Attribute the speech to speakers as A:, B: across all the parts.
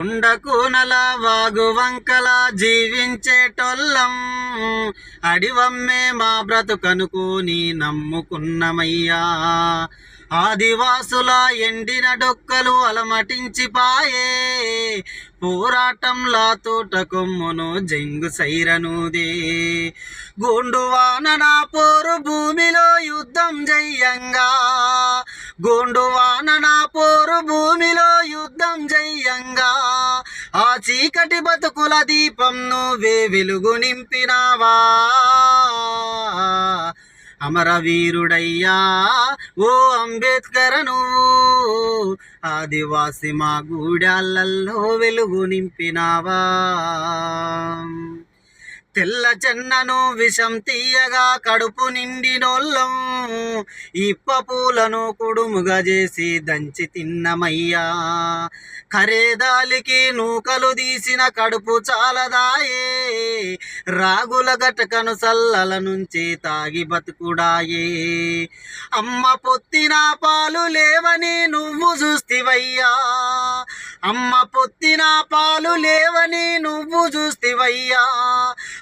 A: ఉండకూనల వాగు వంకల జీవించేటోళ్ళం. అడివమ్మే మా బ్రతుకనుకోని నమ్ముకున్నమయ్యా. ఆదివాసుల ఎండిన డొక్కలు అలమటించిపాయే పోరాటంలా తోట కొమ్మును జంగు సైరనుదే. గోండువాన నా పోరు భూమిలో యుద్ధం జయ్యంగా. గోండువాన నా పోరు భూమిలో యుద్ధం జయ్యంగా. ఆ చీకటి బతుకుల దీపం నువ్వే వెలుగు నింపినావా. అమరవీరుడయ్యా ఓ అంబేద్కర్ నువ్వు ఆదివాసి మా గూడాలల్లో వెలుగు నింపినావా. తెల్ల చెన్నను విషం తీయగా కడుపు నిండినోళ్ళం. ఇప్ప పూలను కుడుముగా చేసి దంచి తిన్నమయ్యా. ఖరేదాలికి నూకలు తీసిన కడుపు చాలదాయే. రాగుల గటకను సల్లల నుంచి తాగి బతుకుడాయే. అమ్మ పొత్తిన పాలు లేవని నువ్వు చూస్తివయ్యా. అమ్మ పొత్తిన పాలు లేవని నువ్వు చూస్తివయ్యా.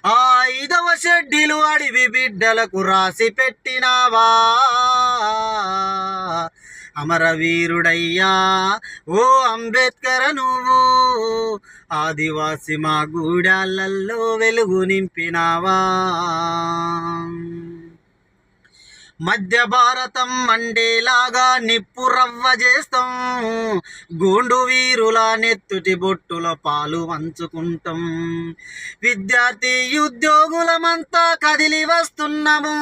A: ఆ ఐదవ షెడ్డిలు అడివి బిడ్డలకు రాసి పెట్టినావా. అమరవీరుడయ్యా ఓ అంబేద్కర్ నువ్వు ఆదివాసి మా గూడాలల్లో వెలుగు నింపినావా. మధ్య భారతం మండేలాగా నిప్పు రవ్వ చేస్తాం. గోండు వీరుల నెత్తుటి బొట్టుల పాలు వంచుకుంటాం. విద్యార్థి ఉద్యోగులమంతా కదిలి వస్తున్నాము.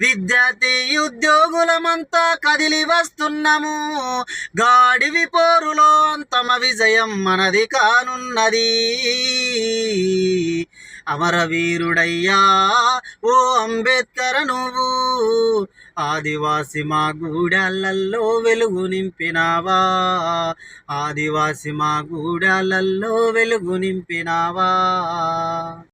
A: విద్యార్థి ఉద్యోగులమంతా కదిలి వస్తున్నాము. గాడివి పోరులో అంతమ విజయం మనది కానున్నది. అమరవీరుడయ్యా ఓ అంబేద్కర్ నువ్వు. ఆదివాసి మా గూడాలల్లో వెలుగు నింపినావా. ఆదివాసి మా గూడాలల్లో వెలుగు నింపినావా.